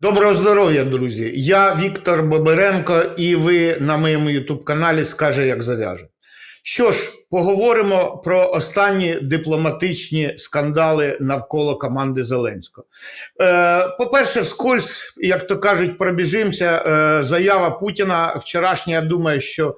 Доброго здоров'я, друзі! Я Віктор Боберенко, і ви на моєму ютуб-каналі Скаже, як зав'яже. Що ж, поговоримо про останні дипломатичні скандали навколо команди Зеленського. Е, по-перше, вскользь, як то кажуть, пробіжимося. Е, заява Путіна вчорашня, я думаю, що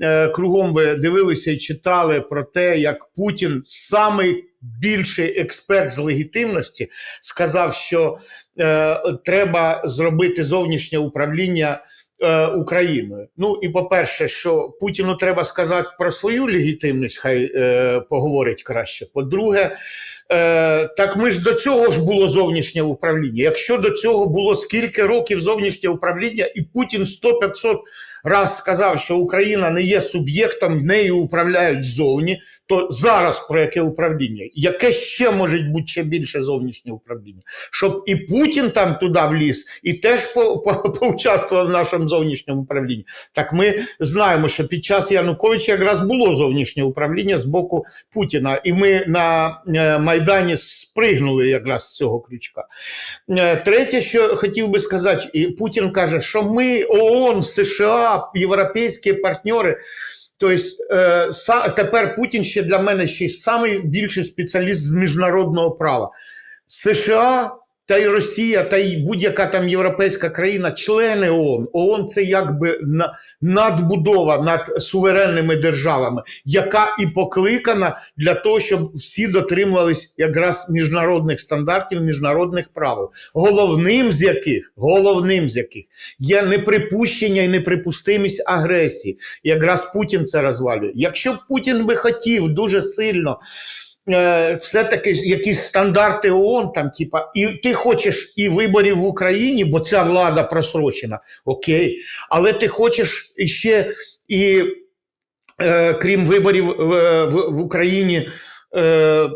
е, кругом ви дивилися і читали про те, як Путін самий більший експерт з легітимності сказав, що е, треба зробити зовнішнє управління е, Україною. Ну і по-перше, що Путіну треба сказати про свою легітимність, хай е, поговорить краще. По-друге, е, так ми ж до цього ж було зовнішнє управління. Якщо до цього було скільки років зовнішнє управління, і Путін 100-500 раз сказав, що Україна не є суб'єктом, нею управляють ззовні, то зараз про яке управління? Яке ще може бути ще більше зовнішнє управління? Щоб і Путін там туди вліз, і теж по, по, поучаствував в нашому зовнішньому управлінні. Так ми знаємо, що під час Януковича якраз було зовнішнє управління з боку Путіна, і ми на е, Майдані спригнули якраз з цього крючка. Е, Третє, що хотів би сказати, і Путін каже, що ми ООН, США, європейські партнери. Тобто е, тепер Путін ще для мене ще найбільший спеціаліст з міжнародного права. США та й Росія, та й будь-яка там європейська країна, члени ООН. ООН це якби надбудова над суверенними державами, яка і покликана для того, щоб всі дотримувались якраз міжнародних стандартів, міжнародних правил. Головним з яких, головним з яких є неприпущення і неприпустимість агресії. Якраз Путін це розвалює. Якщо Путін би хотів дуже сильно. Е, Все-таки якісь стандарти ООН, там, типа, і ти хочеш і виборів в Україні, бо ця влада просрочена, окей. Але ти хочеш ще і, е, крім виборів в, в, в Україні, е,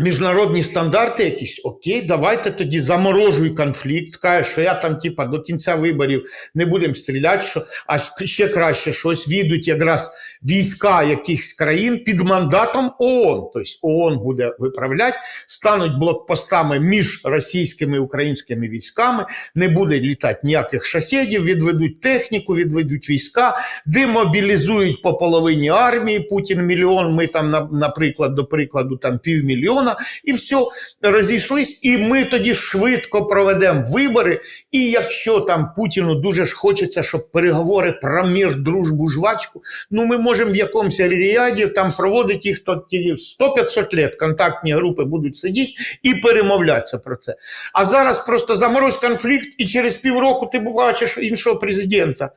міжнародні стандарти якісь, окей, давайте тоді заморожуй конфлікт. Каже, що я там, типа, до кінця виборів не будемо стріляти, що, а ще краще, що ось війдуть якраз війська якихось країн під мандатом ООН. Тобто ООН буде виправляти, стануть блокпостами між російськими і українськими військами, не буде літати ніяких шахедів, відведуть техніку, відведуть війська, демобілізують по половині армії. Путін мільйон, ми там, наприклад, до прикладу, там півмільйона, і все, розійшлись. І ми тоді швидко проведемо вибори. І якщо там Путіну дуже ж хочеться, щоб переговори про мір, дружбу, жвачку, ну ми можемо в якомусь ріаді там проводити їх то ті 100-500 лет. Контактні групи будуть сидіти і перемовлятися про це. А зараз просто заморозь конфлікт, і через півроку ти бачиш іншого президента.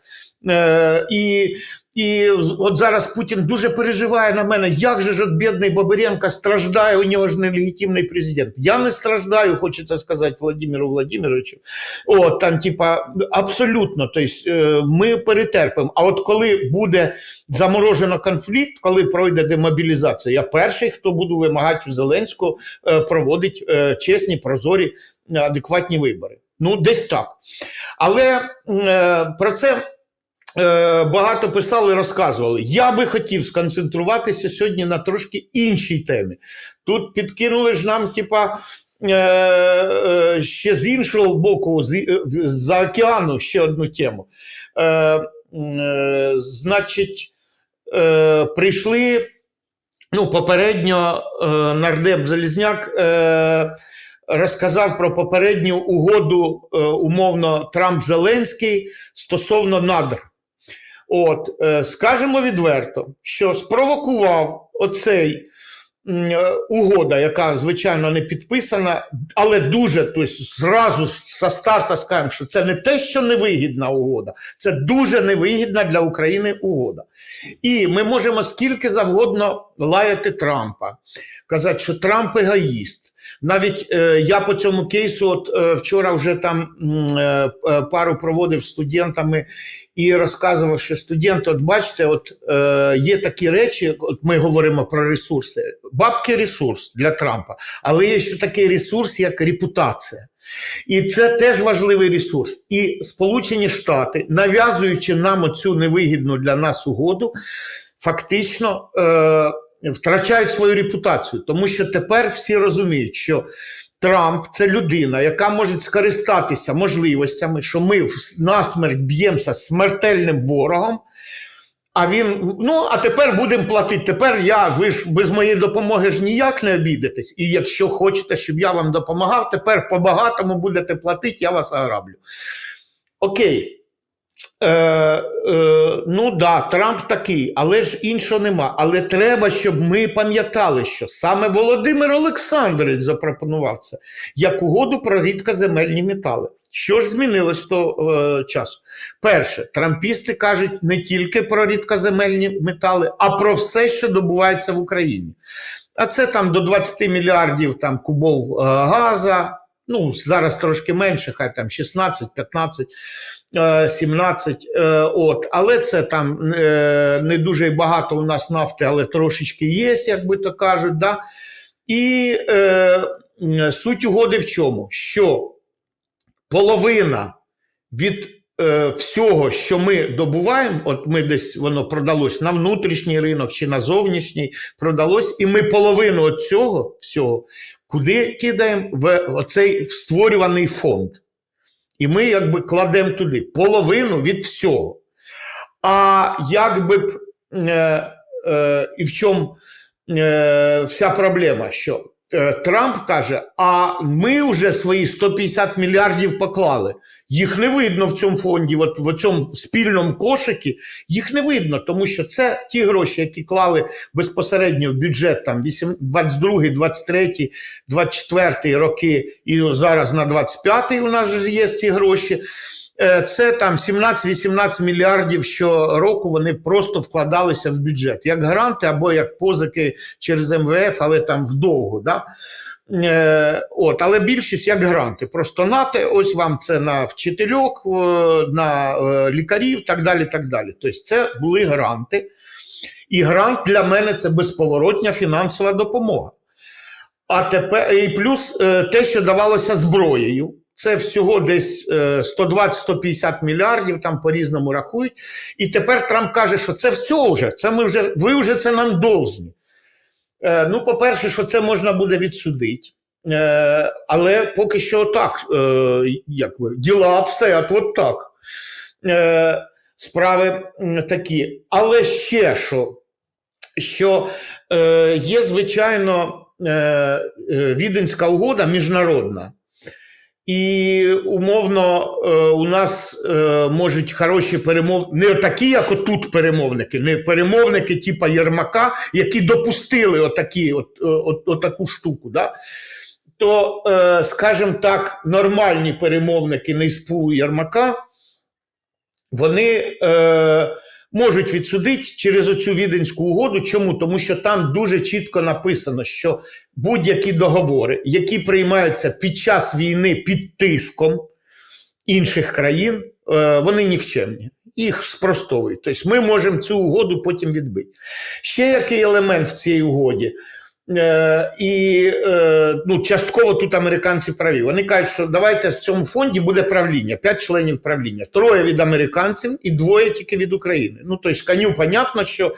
Е, і, і от зараз Путін дуже переживає на мене, як же ж от бідний Бабиренко страждає, у нього ж нелегітимний президент. Я не страждаю, хочеться сказати Владимиру Владимировичу. От там, типа, абсолютно, тобто, ми перетерпимо. А от коли буде заморожено конфлікт, коли пройде демобілізація, я перший, хто буду вимагати у Зеленського е, проводить е, чесні, прозорі, адекватні вибори. Ну, десь так. Але про це багато писали, розказували. Я би хотів сконцентруватися сьогодні на трошки іншій темі. Тут підкинули ж нам, типа. е, е, Ще з іншого боку, е, за океану ще одну тему. Е, е, значить, е, прийшли ну, попередньо е, нардеп Залізняк е, розказав про попередню угоду е, умовно Трамп-Зеленський стосовно надр. От, е, скажемо відверто, що спровокував оцей е, угода, яка звичайно не підписана, але дуже, тобто, зразу со старта скажемо, що це не те, що невигідна угода, це дуже невигідна для України угода. І ми можемо скільки завгодно лаяти Трампа, казати, що Трамп егоїст. Навіть е, я по цьому кейсу, от е, вчора вже там е, пару проводив з студентами і розказував, що студенти, от бачите, от є такі речі, от ми говоримо про ресурси. Бабки ресурс для Трампа, але є ще такий ресурс, як репутація. І це теж важливий ресурс. І Сполучені Штати, нав'язуючи нам оцю невигідну для нас угоду, фактично втрачають свою репутацію, тому що тепер всі розуміють, що Трамп це людина, яка може скористатися можливостями, що ми насмерть б'ємося з смертельним ворогом. А він, ну а тепер будемо платити. Тепер я, ви ж без моєї допомоги ж ніяк не обійдетесь. І якщо хочете, щоб я вам допомагав, тепер по-багатому будете платити, я вас ограблю. Окей. Е, е, ну да, Трамп такий, але ж іншого нема. Але треба, щоб ми пам'ятали, що саме Володимир Олександрович запропонував це як угоду про рідкоземельні метали. Що ж змінилось з того е, часу? Перше, трампісти кажуть не тільки про рідкоземельні метали, а про все, що добувається в Україні. А це там до 20 мільярдів там, кубов е, газа. Ну, зараз трошки менше, хай там 16, 15, е, 17. е, От. Але це там е, не дуже багато у нас нафти, але трошечки є, як би то кажуть. Да? І е, суть угоди в чому? Що половина від е, всього, що ми добуваємо, от ми десь воно продалось на внутрішній ринок чи на зовнішній, продалось, і ми половину от цього всього куди кидаємо в оцей створюваний фонд. І ми якби кладемо туди половину від всього. А якби б е, е, і в чому е, вся проблема, що е, Трамп каже: а ми вже свої 150 мільярдів поклали. Їх не видно в цьому фонді, от в цьому спільному кошикі, їх не видно, тому що це ті гроші, які клали безпосередньо в бюджет там 8 22, 23, 24 роки, і зараз на 25 у нас ж є ці гроші. Е, Це там 17-18 мільярдів щороку вони просто вкладалися в бюджет, як гранти або як позики через МВФ, але там вдовго. Да? Е, От, але більшість як гранти. Просто нате, ось вам це на вчительок, на е, лікарів, так далі. так далі. Тобто це були гранти. І грант для мене це безповоротня фінансова допомога. А тепер і плюс е, те, що давалося зброєю. Це всього десь е, 120-150 мільярдів, там по-різному рахують. І тепер Трамп каже, що це все вже, це ми вже, ви вже це нам должні. Е, ну, по-перше, що це можна буде відсудити. Е, але поки що так, е, як ви, діла обстоять от так. Справи такі. Але ще що, що є, звичайно, Віденська угода міжнародна. І умовно е, у нас е, можуть хороші перемов... не такі, як отут перемовники, не перемовники типу Єрмака, які допустили отакі, от, е, от, отаку штуку. Да? То, скажімо так, нормальні перемовники не пулу Єрмака, вони можуть відсудити через оцю віденську угоду. Чому? Тому що там дуже чітко написано, що будь-які договори, які приймаються під час війни під тиском інших країн, е, вони нікчемні. Їх спростовують. Тобто ми можемо цю угоду потім відбити. Ще який елемент в цій угоді? Е, і е, ну, частково тут американці праві. Вони кажуть, що давайте в цьому фонді буде правління, п'ять членів правління, троє від американців і двоє тільки від України. Ну, тобто, коню, понятно, що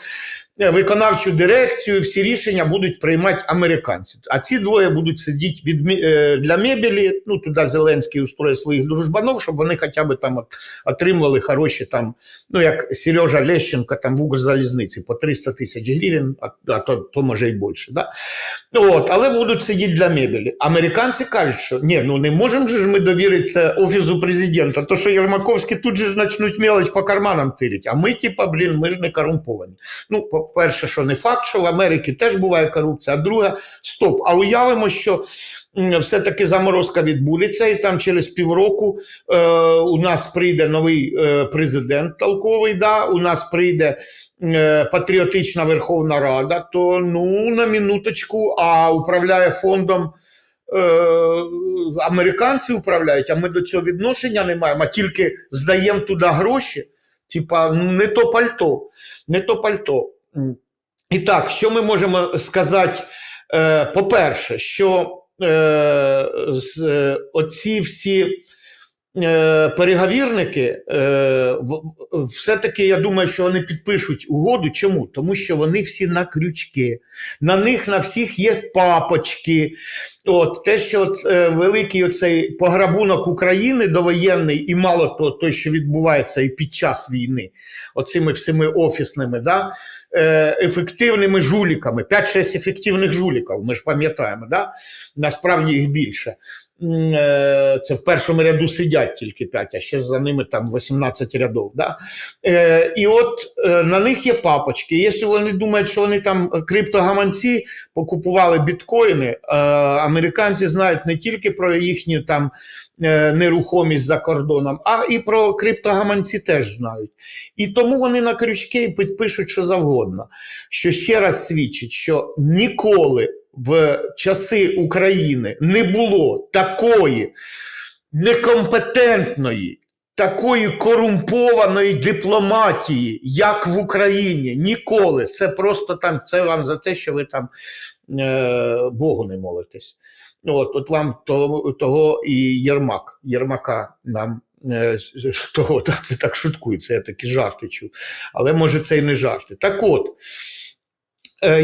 виконавчу дирекцію, всі рішення будуть приймати американці. А ці двоє будуть сидіти від, е, для мебелі. Ну, туди Зеленський устроїть своїх дружбанов, щоб вони хоча б там отримували хороші там, ну як Сережа Лещенко там в Укрзалізниці по 300 тисяч гривень, а, то, то може й більше. Да? От, але будуть сидіти для мебелі. Американці кажуть, що ні, ну не можемо же ж ми довірити це офісу президента. То що Єрмаковські тут же почнуть мелоч по карманам тирити. А ми, типа, блін, ми ж не корумповані. Ну, по-перше, що не факт, що в Америці теж буває корупція. А друге, стоп. А уявимо, що все-таки заморозка відбудеться, і там через півроку е, у нас прийде новий е, президент толковий, да, у нас прийде е, патріотична Верховна Рада, то ну на минуточку, а управляє фондом. е, Американці управляють, а ми до цього відношення не маємо, а тільки здаємо туди гроші. Типа, ну не то пальто, не то пальто. І так, що ми можемо сказати? Е, по-перше, що е, е, оці всі переговірники, е, в- в- все-таки я думаю, що вони підпишуть угоду. Чому? Тому що вони всі на крючки. На них на всіх є папочки. От те, що е, великий оцей пограбунок України довоєнний, і мало того, той, що відбувається і під час війни, оцими всіми офісними, да, е, ефективними жуліками, 5-6 ефективних жуліків, ми ж пам'ятаємо, да? насправді їх більше. Е, Це в першому ряду сидять тільки 5, а ще за ними там 18 рядов. Да? Е, І от е, на них є папочки. Якщо вони думають, що вони там криптогаманці покупували біткоїни, американці знають не тільки про їхню там нерухомість за кордоном, а і про криптогаманці теж знають. І тому вони на крючки підпишуть що завгодно. Що ще раз свідчить, що ніколи в часи України не було такої некомпетентної, такої корумпованої дипломатії, як в Україні. Ніколи. Це просто там, це вам за те, що ви там е, Богу не молитесь. От, от вам того, того і Єрмак, Єрмака нам е, того, це так шуткую, це я такі жарти чув. Але може це і не жарти. Так от,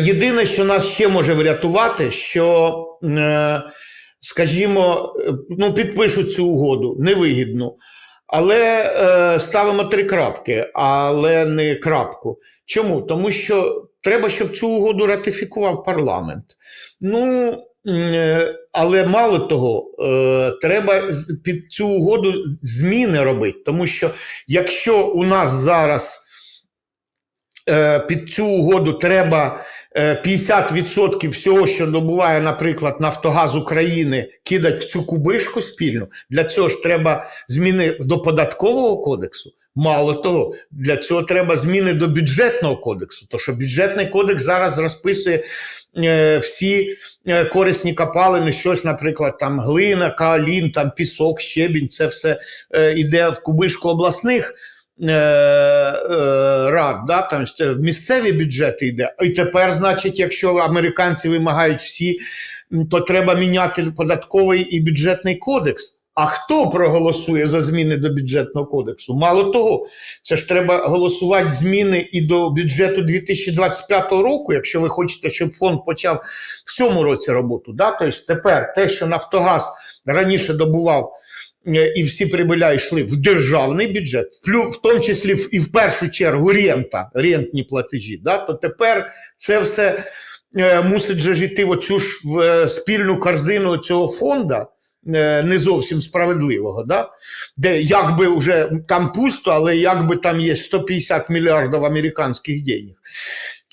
єдине, що нас ще може врятувати, що, е, скажімо, е, ну, підпишуть цю угоду, невигідну. Але е, ставимо три крапки, але не крапку. Чому? Тому що треба, щоб цю угоду ратифікував парламент. Ну, е, але мало того, е, треба під цю угоду зміни робити. Тому що якщо у нас зараз е, під цю угоду треба е, 50% всього, що добуває, наприклад, Нафтогаз України, кидати в цю кубишку спільну, для цього ж треба зміни до податкового кодексу. Мало того, для цього треба зміни до бюджетного кодексу. То що бюджетний кодекс зараз розписує е, всі е, корисні копалини, щось, наприклад, там глина, каолін, там пісок, щебінь, це все е, йде в кубишку обласних е, е, рад, да, там в місцеві бюджети йде. І тепер, значить, якщо американці вимагають всі, то треба міняти податковий і бюджетний кодекс. А хто проголосує за зміни до бюджетного кодексу? Мало того, це ж треба голосувати зміни і до бюджету 2025 року, якщо ви хочете, щоб фонд почав в цьому році роботу. Да? Тобто тепер те, що Нафтогаз раніше добував е, і всі прибиля йшли в державний бюджет, в, тому числі і в першу чергу рента, рентні платежі, да? то тепер це все е, мусить же ж йти в оцю ж в, е, спільну корзину цього фонду. е, Не зовсім справедливого, да? де якби вже там пусто, але якби там є 150 мільярдів американських денег.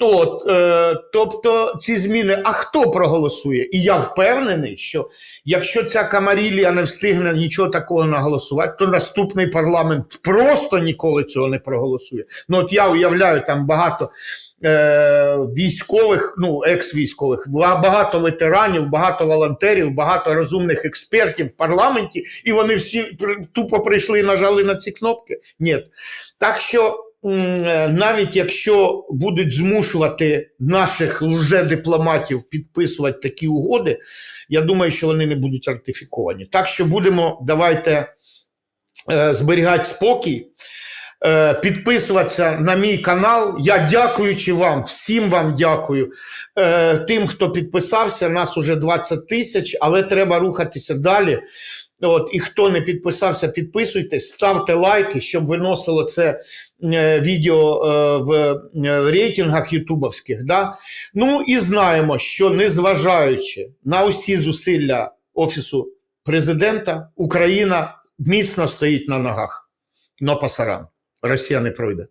От, е, тобто ці зміни, а хто проголосує? І я впевнений, що якщо ця камарілія не встигне нічого такого наголосувати, то наступний парламент просто ніколи цього не проголосує. Ну от я уявляю, там багато е, військових, ну екс-військових, багато ветеранів, багато волонтерів, багато розумних експертів в парламенті, і вони всі тупо прийшли і нажали на ці кнопки. Ні. Так що навіть якщо будуть змушувати наших лжедипломатів підписувати такі угоди, я думаю, що вони не будуть ратифіковані. Так що будемо, давайте е, зберігати спокій, е, підписуватися на мій канал. Я дякуючи вам, всім вам дякую. Е, тим, хто підписався, нас уже 20 тисяч, але треба рухатися далі. От, і хто не підписався, підписуйтесь, ставте лайки, щоб виносило це е, відео в рейтингах ютубовських. Да? Ну і знаємо, що незважаючи на усі зусилля Офісу президента, Україна міцно стоїть на ногах. Но пасаран. Росія не пройде.